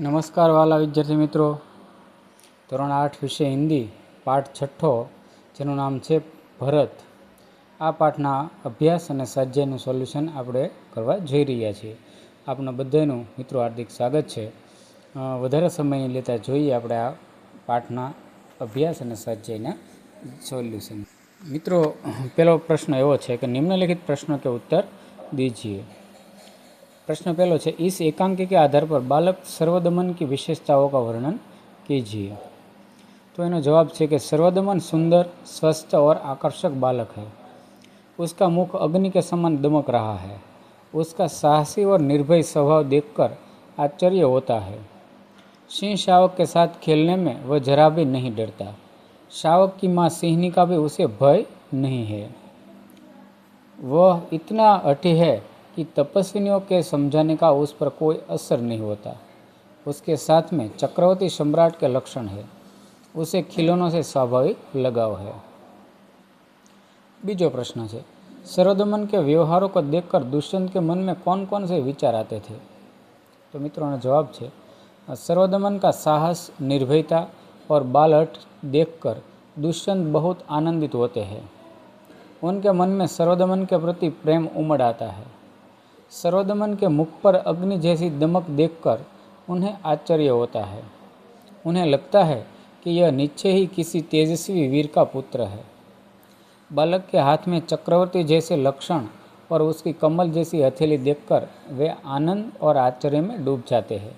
નમસ્કાર વાલા વિદ્યાર્થી મિત્રો. ધોરણ આઠ વિષય હિન્દી, પાઠ છઠ્ઠો, જેનું નામ છે ભરત. આ પાઠના અભ્યાસ અને સ્વાધ્યાયનું સોલ્યુશન આપણે કરવા જઈ રહ્યા છીએ. આપણા બધાનું મિત્રો હાર્દિક સ્વાગત છે. વધારે સમય લેતા જોઈએ આપણે આ પાઠના અભ્યાસ અને સ્વાધ્યાયના સોલ્યુશન. મિત્રો, પહેલો પ્રશ્ન એવો છે કે નિમ્નલિખિત પ્રશ્નો કે ઉત્તર દીजिए प्रश्न पहला है इस एकांकी के आधार पर बालक सर्वदमन की विशेषताओं का वर्णन कीजिए। तो इन्हें जवाब है कि सर्वदमन सुंदर, स्वस्थ और आकर्षक बालक है। उसका मुख अग्नि के समान दमक रहा है। उसका साहसी और निर्भय स्वभाव देखकर आश्चर्य होता है। सिंह शावक के साथ खेलने में वह जरा भी नहीं डरता। शावक की माँ सिंहनी का भी उसे भय नहीं है। वह इतना अठी है कि तपस्विनियों के समझाने का उस पर कोई असर नहीं होता। उसके साथ में चक्रवर्ती सम्राट के लक्षण है। उसे खिलौनों से स्वाभाविक लगाव है। बीजो प्रश्न है सर्वदमन के व्यवहारों को देखकर दुष्यंत के मन में कौन कौन से विचार आते थे? तो मित्रों ने जवाब है सर्वदमन का साहस, निर्भयता और बालहट देखकर दुष्यंत बहुत आनंदित होते हैं। उनके मन में सर्वदमन के प्रति प्रेम उमड़ आता है। सर्वदमन के मुख पर अग्नि जैसी दमक देखकर उन्हें आश्चर्य होता है। उन्हें लगता है कि यह निश्चय ही किसी तेजस्वी वीर का पुत्र है। बालक के हाथ में चक्रवर्ती जैसे लक्षण और उसकी कमल जैसी हथेली देखकर वे आनंद और आश्चर्य में डूब जाते हैं।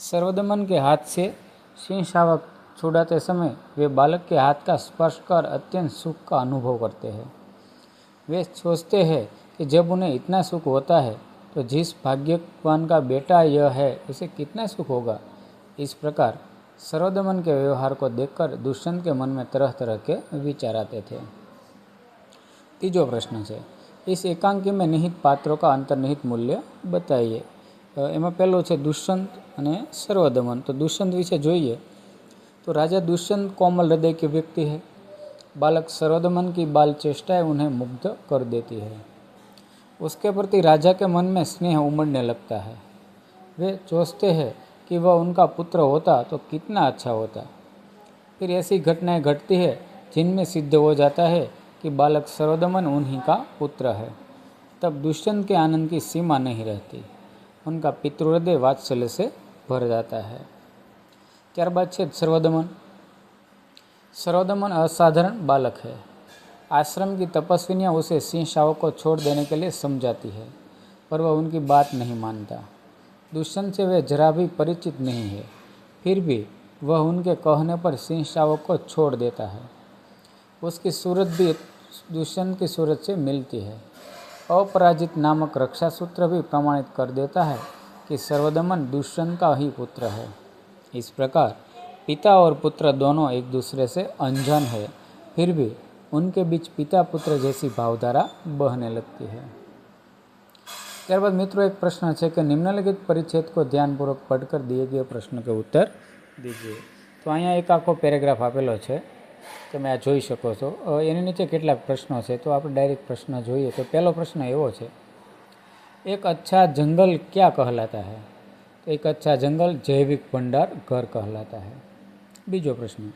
सर्वदमन के हाथ से सिंह शावक छुड़ाते समय वे बालक के हाथ का स्पर्श कर अत्यंत सुख का अनुभव करते हैं। वे सोचते हैं कि जब उन्हें इतना सुख होता है तो जिस भाग्यवान का बेटा यह है उसे कितना सुख होगा इस प्रकार सर्वदमन के व्यवहार को देखकर दुष्यंत के मन में तरह तरह के विचार आते थे तीजो प्रश्न है इस एकांकी में निहित पात्रों का अंतर्निहित मूल्य बताइए અ, એમાં પહેલો છે દુષ્યંત અને સર્વદમન તો દુષ્યંત વિશે જોઈએ तो राजा दुष्यंत कोमल हृदय के व्यक्ति है बालक सर्वदमन की बाल चेष्टाएं उन्हें मुग्ध कर देती है उसके प्रति राजा के मन में स्नेह उमड़ने लगता है वे सोचते हैं कि वह उनका पुत्र होता तो कितना अच्छा होता फिर ऐसी घटनाएं घटती है जिनमें सिद्ध हो जाता है कि बालक सर्वदमन उन्हीं का पुत्र है तब दुष्यंत के आनंद की सीमा नहीं रहती उनका पितृहृदय वात्सल्य से भर जाता है ત્યારબાદ છે सर्वदमन सर्वदमन असाधारण बालक है आश्रम की तपस्विनियाँ उसे सिंह शावक को छोड़ देने के लिए समझाती है, पर वह उनकी बात नहीं मानता। दुष्यंत से वे जरा भी परिचित नहीं है। फिर भी वह उनके कहने पर सिंह शावक को छोड़ देता है। उसकी सूरत भी दुष्यंत की सूरत से मिलती है। अपराजित नामक रक्षा सूत्र भी प्रमाणित कर देता है कि सर्वदमन दुष्यंत का ही पुत्र है। इस प्रकार पिता और पुत्र दोनों एक दूसरे से अनजान है। फिर भी उनके बीच पिता पुत्र जैसी भावधारा बहने लगती है। त्यार मित्रों एक प्रश्न है कि निम्नलिखित परिच्छेद को ध्यानपूर्वक पढ़कर दिए गए प्रश्न के उत्तर दीजिए। तो अँ एक आखो पेरेग्राफ आप है ते जी सको यीचे के प्रश्नों तो आप डायरेक्ट प्रश्न जो है तो पहले प्रश्न एवो एक अच्छा जंगल क्या कहलाता है तो एक अच्छा जंगल जैविक भंडार घर कहलाता है बीजो प्रश्न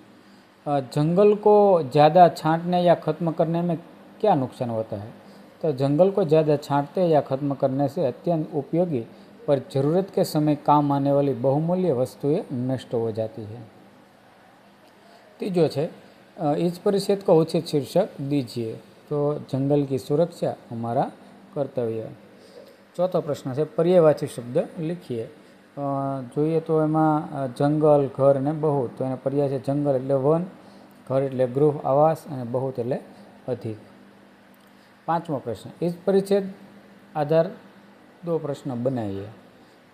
जंगल को ज़्यादा छांटने या ख़त्म करने में क्या नुकसान होता है तो जंगल को ज़्यादा छांटते या ख़त्म करने से अत्यंत उपयोगी पर ज़रूरत के समय काम आने वाली बहुमूल्य वस्तुएं नष्ट हो जाती है तीजो है अ, इस परिषद को उचित शीर्षक दीजिए तो जंगल की सुरक्षा हमारा कर्तव्य है ચોથો પ્રશ્ન છે પર્યાયવાચી શબ્દ લીખીએ અ, જોઈએ તો એમાં અ, જંગલ ઘર અને બહુ તો એને પર્યાય છે જંગલ એટલે વન ઘર એટલે ગૃહ આવાસ અને બહુત એટલે અધિક પાંચમો પ્રશ્ન इस परिच्छेद आधार दो प्रश्न बनाइए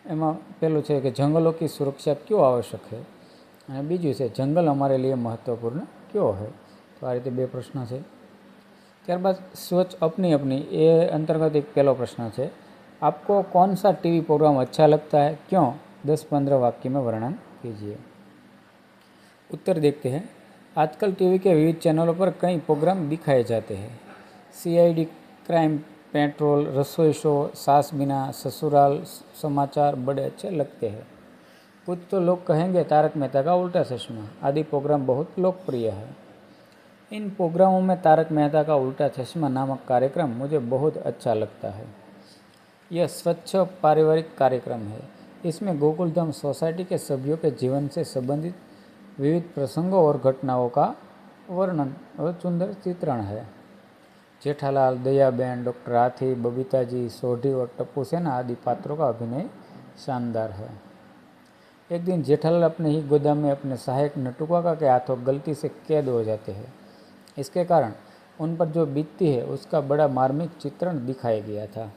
એમાં પેલું છે કે જંગલો की सुरक्षा क्यों आवश्यक है અને બીજું છે જંગલ हमारे लिए महत्वपूर्ण क्यों है તો આ રીતે બે પ્રશ્ન છે ત્યારબાદ સ્વચ્છ अपनी अपनी એ અંતર્ગત એક પહેલો પ્રશ્ન છે आपको कौन सा टीवी प्रोग्राम अच्छा लगता है क्यों दस पंद्रह वाक्य में वर्णन कीजिए उत्तर देखते हैं आजकल टीवी के विविध चैनलों पर कई प्रोग्राम दिखाए जाते हैं। CID crime patrol Rasoi show, Saas Bina Sasural, समाचार बड़े अच्छे लगते हैं। कुछ तो लोग कहेंगे तारक मेहता का उल्टा चश्मा, आदि प्रोग्राम बहुत लोकप्रिय है। इन प्रोग्रामों में तारक मेहता का उल्टा चश्मा नामक कार्यक्रम मुझे बहुत अच्छा लगता है। यह स्वच्छ पारिवारिक कार्यक्रम है। इसमें गोकुलधाम सोसाइटी के सभ्यों के जीवन से संबंधित विविध प्रसंगों और घटनाओं का वर्णन। और सुंदर चित्रण है। जेठालाल, दयाबेन, डॉक्टर हाथी बबीता जी सोढ़ी और टप्पू सेना आदि पात्रों का अभिनय शानदार है। एक दिन जेठालाल अपने ही गोदाम में अपने सहायक नटू काका के हाथों गलती से कैद हो जाते हैं। इसके कारण उन पर जो बीतती है, उसका बड़ा मार्मिक चित्रण दिखाया गया था।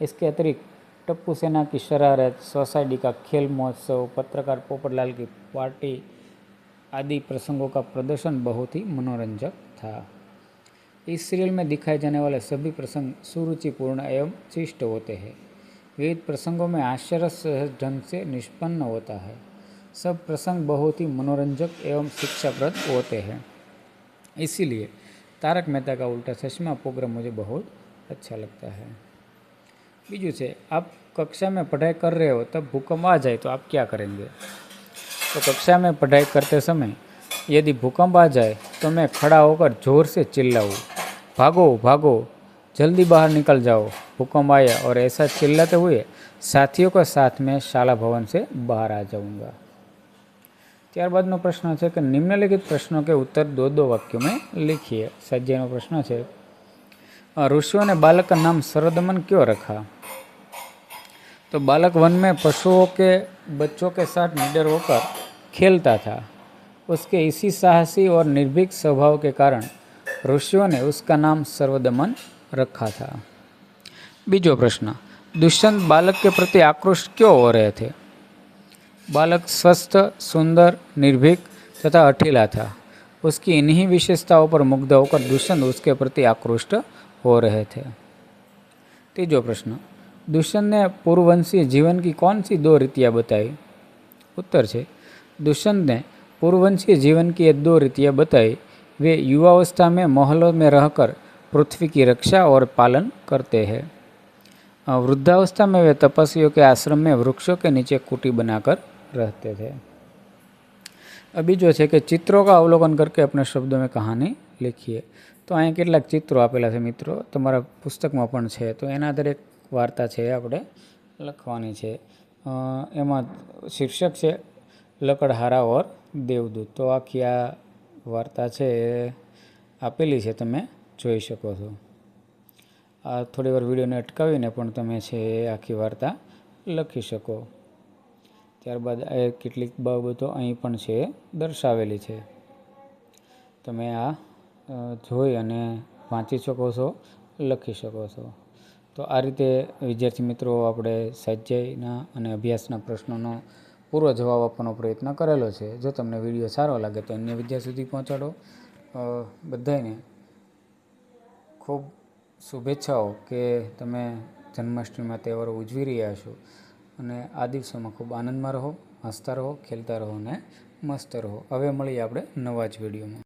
इसके अतिरिक्त टप्पू सेना की शरारत, सोसाइटी का खेल महोत्सव, पत्रकार पोपटलाल की पार्टी आदि प्रसंगों का प्रदर्शन बहुत ही मनोरंजक था। इस सीरियल में दिखाए जाने वाले सभी प्रसंग सुरुचिपूर्ण एवं शिष्ट होते हैं। विविध प्रसंगों में आश्चर्य ढंग से निष्पन्न होता है। सब प्रसंग बहुत ही मनोरंजक एवं शिक्षाप्रद होते हैं। इसीलिए तारक मेहता का उल्टा चश्मा प्रोग्राम मुझे बहुत अच्छा लगता है। बीजू से, आप कक्षा में पढ़ाई कर रहे हो, तब भूकंप आ जाए तो आप क्या करेंगे? तो कक्षा में पढ़ाई करते समय यदि भूकंप आ जाए तो मैं खड़ा होकर ज़ोर से चिल्लाऊँ, भागो भागो, जल्दी बाहर निकल जाओ। भूकंप आया और ऐसा चिल्लाते हुए साथियों के साथ में शाला भवन से बाहर आ जाऊँगा। है कि निम्नलिखित प्रश्नों के उत्तर दो दो वाक्यों में लिखिए। લીખીએ प्रश्न है ऋषियों ने बालक का नाम सर्वदमन क्यों रखा? तो बालक वन में पशुओं के, बच्चों के साथ निडर होकर खेलता था। उसके इसी साहसी और निर्भीक स्वभाव के कारण ऋषियों ने उसका नाम सर्वदमन रखा था। बीजो प्रश्न, दुष्यंत बालक के प्रति आक्रोश क्यों हो रहे थे? बालक स्वस्थ, सुंदर, निर्भीक तथा अठीला था। उसकी इन्हीं विशेषताओं पर मुग्ध होकर दुष्यंत उसके प्रति आक्रोष्ट हो रहे थे। तीजो प्रश्न, दुष्यंत ने पूर्ववंशीय जीवन की कौन सी दो रीतियाँ बताई? उत्तर છે दुष्यंत ने पूर्ववंशीय जीवन की ये दो रीतियाँ बताई वे युवावस्था में महलों में रहकर पृथ्वी की रक्षा और पालन करते हैं अ, वृद्धावस्था में वे तपस्वियों के आश्रम में वृक्षों के नीचे कुटी बनाकर रहते थे અભી જો છે કે ચિત્રો કા અવલોકન કરકે अपने શબ્દો में કહાની લખીએ તો અહીંયા કેટલાક ચિત્રો આપેલા છે મિત્રો તમારા પુસ્તકમાં પણ છે તો એના આધારે એક વાર્તા છે એ આપણે લખવાની છે અ, એમાં શીર્ષક છે લકડહારા ઓર દેવદૂત. તો આખી આ વાર્તા છે એ આપેલી છે તમે જોઈ શકો છો. આ થોડી વાર વિડીયોને અટકાવીને પણ તમે છે એ આખી વાર્તા લખી શકો. ત્યારબાદ એ કેટલીક બાબતો અહીં પણ છે દર્શાવેલી છે. તમે આ જોઈ અને વાંચી શકો છો, લખી શકો છો. તો આ રીતે વિદ્યાર્થી મિત્રો, આપણે સજ્જયના અને અભ્યાસના પ્રશ્નોનો પૂરો જવાબ આપવાનો પ્રયત્ન કરેલો છે. જો તમને વીડિયો સારો લાગે તો અન્ય વિદ્યા સુધી પહોંચાડો. બધાને ખૂબ શુભેચ્છાઓ કે તમે જન્માષ્ટમીમાં તહેવારો ઉજવી રહ્યા છો. અને આ દિવસોમાં ખૂબ આનંદમાં રહો, હસતા રહો, ખેલતા રહો અને મસ્ત રહો. હવે મળીએ આપણે નવા જ વિડીયોમાં.